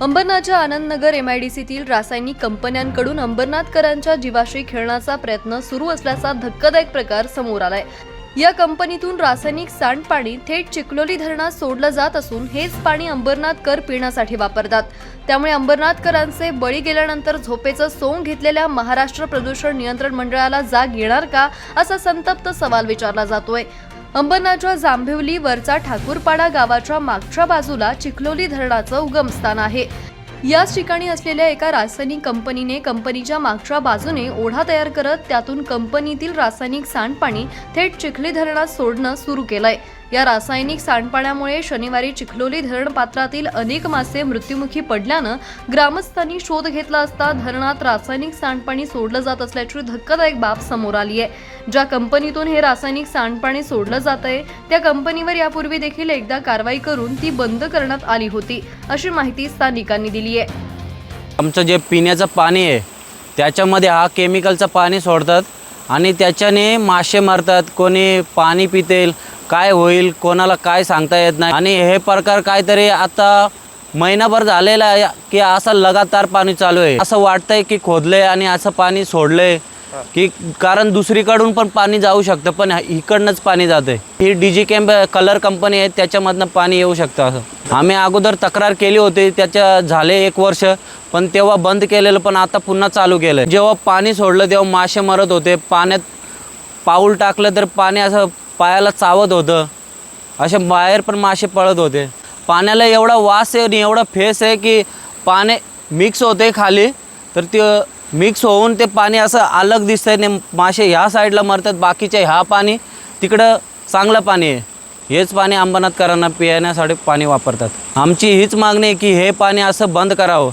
अंबरनाथच्या आनंदनगर एमआयडीसीतील रासायनिक कंपन्यांकडून अंबरनाथकरांच्या जीवाशी खेळण्याचा प्रयत्न सुरू असल्याचा धक्कादायक प्रकार समोर आलाय. या कंपनीतून रासायनिक सांडपाणी थेट चिखलोली धरणात सोडलं जात असून हेच पाणी अंबरनाथकर पिण्यासाठी वापरतात. त्यामुळे अंबरनाथकरांचे बळी गेल्यानंतर झोपेचं सोंग घेतलेल्या महाराष्ट्र प्रदूषण नियंत्रण मंडळाला जाग येणार का असा संतप्त सवाल विचारला जातोय. अंबरनाथच्या जांभिवली वरचा ठाकूरपाडा गावाच्या मागच्या बाजूला चिखलोली धरणाचं उगमस्थान आहे. याच ठिकाणी असलेल्या एका रासायनिक कंपनीने कंपनीच्या मागच्या बाजूने ओढा तयार करत त्यातून कंपनीतील रासायनिक सांडपाणी थेट चिखली धरणात सोडणं सुरू केलंय. या रासायनिक सांडपाण्यामुळे शनिवारी चिखलोली धरण पात्रातील अनेक मासे मृत्युमुखी पडल्यानं ग्रामस्थांनी शोध घेतला असता धरणात रासायनिक सांडपाणी सोडलं जात असल्याची धक्कादायक बाब समोर आली आहे. ज्या कंपनीतून हे रासायनिक सांडपाणी सोडलं जात आहे त्या कंपनीवर यापूर्वी देखील एकदा कारवाई करून ती बंद करण्यात आली होती अशी माहिती स्थानिकांनी दिली आहे. आमचं जे पिण्याचं पाणी आहे त्याच्यामध्ये हा केमिकलचं पाणी सोडतात आणि त्याच्याने मासे मारतात कोणी पाणी पितेल काय होईल कोणाला काय सांगता येत नाही. आणि हे प्रकार काहीतरी आता महिनाभर झालेला आहे की असं लगातार पाणी चालू आहे. असं वाटतंय की खोदलंय आणि असं पाणी सोडलंय की कारण दुसरीकडून पण पाणी जाऊ शकतं पण इकडनंच पाणी जाते ही D G camp colour company आहे त्याच्यामधनं पाणी येऊ शकतं असं. आम्ही अगोदर तक्रार केली होती त्याच्या झाले एक वर्ष पण तेव्हा बंद केलेलं पण आता पुन्हा चालू केलं जेव्हा पाणी सोडलं तेव्हा मासे मरत होते. पाण्यात पाऊल टाकलं तर पाणी असं पायाला चावत होतं. असे बाहेर पण मासे पळत होते. पाण्याला एवढा वास आहे आणि एवढा फेस आहे की पाणी मिक्स होते खाली तर ते मिक्स होऊन ते पाणी असं अलग दिसतंय आणि मासे ह्या साईडला मरतात. बाकीचे ह्या पाणी तिकडं चांगलं पाणी आहे. हेच पाणी अंबरनाथकरांना पिण्यासाठी पाणी वापरतात. आमची हीच मागणी आहे की हे पाणी असं बंद करावं.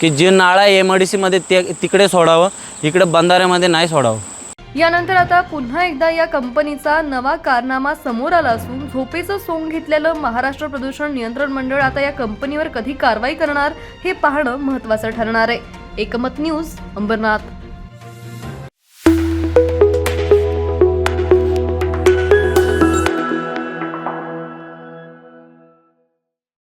की जे नाळा आहे आय डी सीमध्ये ते तिकडे सोडावं इकडे बंधाऱ्यामध्ये नाही सोडावं. यानंतर आता पुन्हा एकदा या कंपनीचा नवा कारनामा समोर आला असून झोपेचं सोंग घेतलेलं महाराष्ट्र प्रदूषण नियंत्रण मंडळ आता या कंपनीवर कधी कारवाई करणार हे पाहणं महत्वाचं ठरणार आहे. एकमत न्यूज अंबरनाथ.